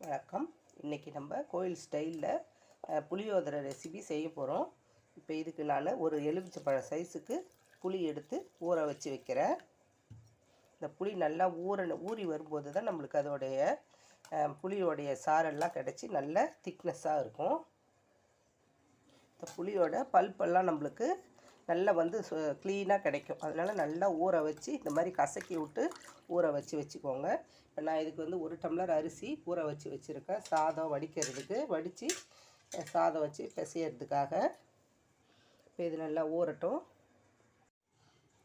வணக்கம். இன்றைக்கி நம்ம கோயில் ஸ்டைலில் புளியோதரை ரெசிபி செய்ய போகிறோம் இப்போ இதுக்கு நான் ஒரு எலுமிச்சப்பழ சைஸுக்கு புளி எடுத்து ஊற வச்சு வைக்கிறேன். இந்த புளி நல்லா ஊற ஊறி வரும்போது தான் நம்மளுக்கு அதோடைய புளியோடைய சாரெல்லாம் கிடச்சி நல்ல திக்னஸ்ஸாக இருக்கும். இந்த புளியோட பல்பெல்லாம் நம்மளுக்கு நல்லா வந்து க்ளீனாக கிடைக்கும். அதனால் நல்லா ஊற வச்சு இந்த மாதிரி கசக்கி விட்டு ஊற வச்சு வச்சுக்கோங்க. இப்போ நான் இதுக்கு வந்து ஒரு டம்ளர் அரிசி ஊற வச்சு வச்சுருக்கேன். சாதம் வடிக்கிறதுக்கு. வடித்து சாதம் வச்சு பிசையறதுக்காக. இப்போ இது நல்லா ஊறட்டும்.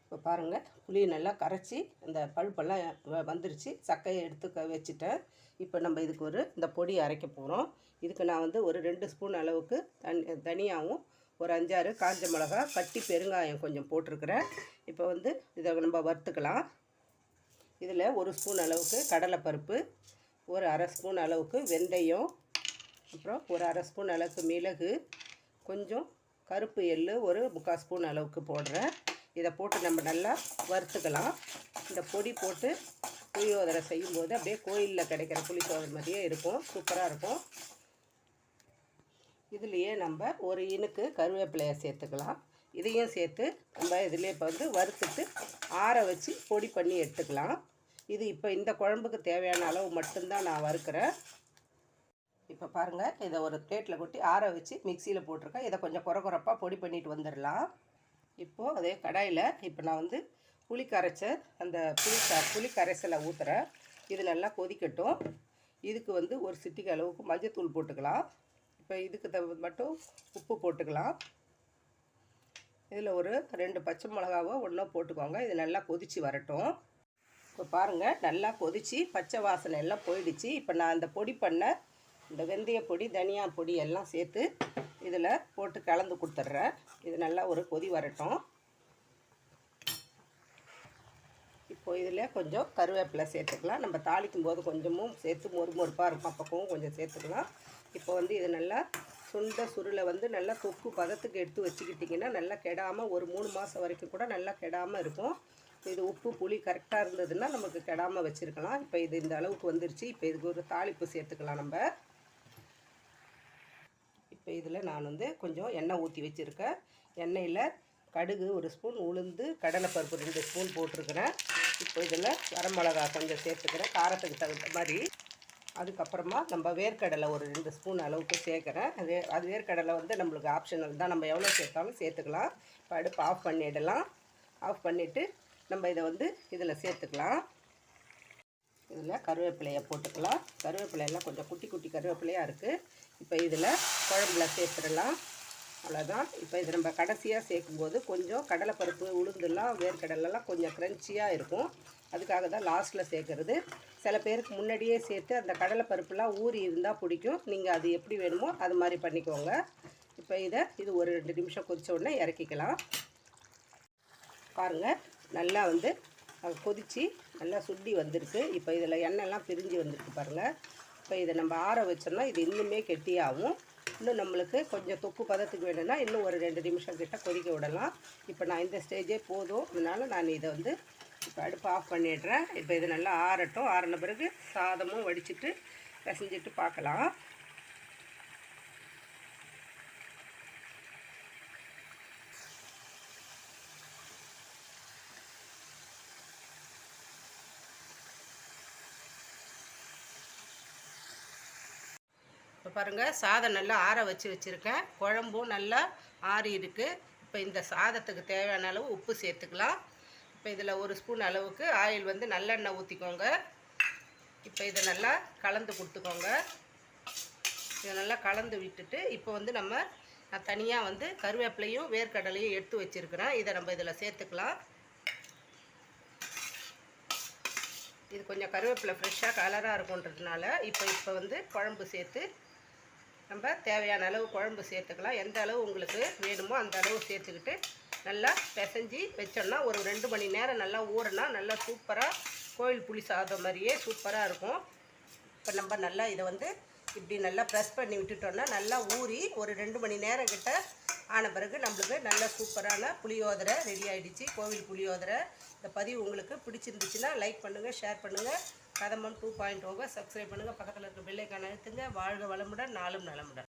இப்போ பாருங்கள் புளியை நல்லா கரைச்சி அந்த பழுப்பெல்லாம் வ- வந்துருச்சு. சக்கையை எடுத்து க வச்சுட்டேன். இப்போ நம்ம இதுக்கு ஒரு இந்த பொடி அரைக்க போகிறோம் இதுக்கு நான் வந்து ஒரு ரெண்டு ஸ்பூன் அளவுக்கு தனி தனியாகவும் ஒரு அஞ்சாறு காஞ்ச மிளகா கட்டி பெருங்காயம் கொஞ்சம் போட்டிருக்கிறேன். இப்போ வந்து இதை நம்ம வறுத்துக்கலாம். இதில் ஒரு ஸ்பூன் அளவுக்கு கடலைப்பருப்பு ஒரு அரை ஸ்பூன் அளவுக்கு வெந்தயம் அப்புறம் ஒரு அரை ஸ்பூன் அளவுக்கு மிளகு கொஞ்சம் கருப்பு எள்ளு ஒரு முக்கால் ஸ்பூன் அளவுக்கு போடுறேன். இதை போட்டு நம்ம நல்லா வறுத்துக்கலாம். இந்த பொடி போட்டு புளியோதரை செய்யும்போது அப்படியே கோயிலில் கிடைக்கிற புளிசோதரை மாதிரியே இருக்கும். சூப்பராக இருக்கும். இதுலேயே நம்ம ஒரு இனுக்கு கருவேப்பிலையை சேர்த்துக்கலாம். இதையும் சேர்த்து நம்ம இதிலே இப்போ வந்து வறுத்துட்டு ஆற வச்சு பொடி பண்ணி எடுத்துக்கலாம். இது இப்போ இந்த குழம்புக்கு தேவையான அளவு மட்டும்தான் நான் வறுக்கிறேன். இப்போ பாருங்கள் இதை ஒரு பிளேட்டில் கொட்டி ஆற வச்சு மிக்சியில் போட்டிருக்கேன். இதை கொஞ்சம் குறை குறப்பாக பொடி பண்ணிட்டு வந்துடலாம். இப்போது அதே கடாயில் இப்போ நான் வந்து புளி கரைச்ச அந்த புளி க புளி கரைசலை ஊற்றுறேன் இது நல்லா கொதிக்கட்டும். இதுக்கு வந்து ஒரு சிட்டிக்கு அளவுக்கு மஞ்சத்தூள் போட்டுக்கலாம். இப்போ இதுக்கு தகுந்த மட்டும் உப்பு போட்டுக்கலாம். இதில் ஒரு ரெண்டு பச்சை மிளகாவோ ஒன்றோ போட்டுக்கோங்க. இது நல்லா கொதித்து வரட்டும். இப்போ பாருங்கள் நல்லா கொதித்து பச்சை வாசனை எல்லாம் போயிடுச்சு. இப்போ நான் அந்த பொடி பண்ண இந்த வெந்தய பொடி தனியா பொடி எல்லாம் சேர்த்து இதில் போட்டு கலந்து கொடுத்துட்றேன். இது நல்லா ஒரு கொதி வரட்டும். இப்போ இதில் கொஞ்சம் கருவேப்பிலை சேர்த்துக்கலாம். நம்ம தாளிக்கும் போது கொஞ்சமும் சேர்த்து மொறு மொறுப்பாக இருக்கும். பக்கமும் கொஞ்சம் சேர்த்துக்கலாம். இப்போ வந்து இது நல்லா சுண்ட சுருளை வந்து நல்லா தொக்கு பதத்துக்கு எடுத்து வச்சுக்கிட்டிங்கன்னா நல்லா கெடாமல் ஒரு மூணு மாதம் வரைக்கும் கூட நல்லா கெடாமல் இருக்கும். இது உப்பு புளி கரெக்டாக இருந்ததுன்னா நமக்கு கெடாமல் வச்சுருக்கலாம். இப்போ இது இந்த அளவுக்கு வந்துருச்சு. இப்போ இதுக்கு ஒரு தாளிப்பு சேர்த்துக்கலாம் நம்ம. இப்போ இதில் நான் வந்து கொஞ்சம் எண்ணெய் ஊற்றி வச்சுருக்கேன். எண்ணெயில் கடுகு ஒரு ஸ்பூன் உளுந்து கடலைப்பருப்பு ரெண்டு ஸ்பூன் போட்டிருக்கிறேன். இப்போ இதில் வரமிளகா கொஞ்சம் சேர்த்துக்கிறேன். காரத்துக்கு தகுந்த மாதிரி. அதுக்கப்புறமா நம்ம வேர்க்கடலை ஒரு ரெண்டு ஸ்பூன் அளவுக்கு சேர்க்குறேன். அது அது வேர்க்கடலை வந்து நம்மளுக்கு ஆப்ஷனல் தான். நம்ம எவ்வளோ சேர்த்தாலும் சேர்த்துக்கலாம். இப்போ அடுப்பு ஆஃப் பண்ணிடலாம். ஆஃப் பண்ணிவிட்டு நம்ம இதை வந்து இதில் சேர்த்துக்கலாம். இதில் கருவேப்பிலையை போட்டுக்கலாம். கருவேப்பிலையெல்லாம் கொஞ்சம் குட்டி குட்டி கருவேப்பிலையாக இருக்குது இப்போ இதில் குழம்புல சேர்த்துடலாம். அவ்வளோதான் இப்போ இது நம்ம கடைசியாக சேர்க்கும்போது கொஞ்சம் கடலைப்பருப்பு உளுந்துலாம் வேர்க்கடலெல்லாம் கொஞ்சம் க்ரன்ச்சியாக இருக்கும். அதுக்காக தான் லாஸ்ட்டில் சேர்க்குறது. சில பேருக்கு முன்னாடியே சேர்த்து அந்த கடலைப்பருப்புலாம் ஊறி இருந்தால் பிடிக்கும். நீங்கள் அது எப்படி வேணுமோ அது மாதிரி பண்ணிக்கோங்க. இப்போ இதை இது ஒரு ரெண்டு நிமிஷம் கொதித்த உடனே இறக்கிக்கலாம். பாருங்கள் நல்லா வந்து கொதித்து நல்லா சுண்டி வந்திருக்கு. இப்போ இதில் எண்ணெய்லாம் பிரிஞ்சு வந்திருக்கு பாருங்கள் இப்போ இதை நம்ம ஆற வச்சோம்னா இது இன்னுமே கெட்டியாகும். இன்னும் நம்மளுக்கு கொஞ்சம் தொப்பு பதத்துக்கு வேணும்னா இன்னும் ஒரு ரெண்டு நிமிஷம் கிட்ட கொதிக்க விடலாம். இப்போ நான் இந்த ஸ்டேஜே போதும். அதனால நான் இதை வந்து இப்போ அடுப்பு ஆஃப் பண்ணிடுறேன். இப்போ இது நல்லா ஆறட்டும். ஆறின பிறகு சாதமும் வடிச்சிட்டு பிசைஞ்சிட்டு பார்க்கலாம். பாருங்கள் சாதம் நல்லா ஆற வச்சு வச்சுருக்கேன். குழம்பும் நல்லா ஆறி இருக்குது இப்போ இந்த சாதத்துக்கு தேவையான அளவு உப்பு சேர்த்துக்கலாம். இப்போ இதில் ஒரு ஸ்பூன் அளவுக்கு ஆயில் வந்து நல்லெண்ணெய் ஊற்றிக்கோங்க இப்போ இதை நல்லா கலந்து கொடுத்துக்கோங்க. இதை நல்லா கலந்து விட்டுட்டு இப்போ வந்து நம்ம நான் தனியாக வந்து கருவேப்பிலையும் வேர்க்கடலையும் எடுத்து வச்சுருக்கிறேன். இதை நம்ம இதில் சேர்த்துக்கலாம். இது கொஞ்சம் கருவேப்பிலை ஃப்ரெஷ்ஷாக கலராக இருக்குன்றதுனால இப்போ இப்போ வந்து குழம்பு சேர்த்து நம்ம தேவையான அளவு குழம்பு சேர்த்துக்கலாம். எந்த அளவு உங்களுக்கு வேணுமோ அந்த அளவு சேர்த்துக்கிட்டு நல்லா பிசைஞ்சி வச்சோம்னா ஒரு ரெண்டு மணி நேரம் நல்லா ஊறினா நல்லா சூப்பராக கோயில் புளி சாதம் மாதிரியே சூப்பராக இருக்கும். இப்போ நம்ம நல்லா இதை வந்து இப்படி நல்லா ப்ரெஸ் பண்ணி விட்டுட்டோம்னா நல்லா ஊறி ஒரு ரெண்டு மணி நேரம் கிட்ட ஆன பிறகு நம்மளுக்கு நல்ல சூப்பரான புளியோதரை ரெடி ஆகிடுச்சி கோவில் புளியோதரை இந்த பதிவு உங்களுக்கு பிடிச்சிருந்துச்சுன்னா லைக் பண்ணுங்கள் ஷேர் பண்ணுங்கள் கதமம் டூ பாயிண்ட் ஓவை சப்ஸ்கிரைப் பண்ணுங்கள் பக்கத்தில் இருக்க பெல்லைக்கான அழுத்துங்க. வாழ்க வளமுடன். நாளும் நலமுடன்.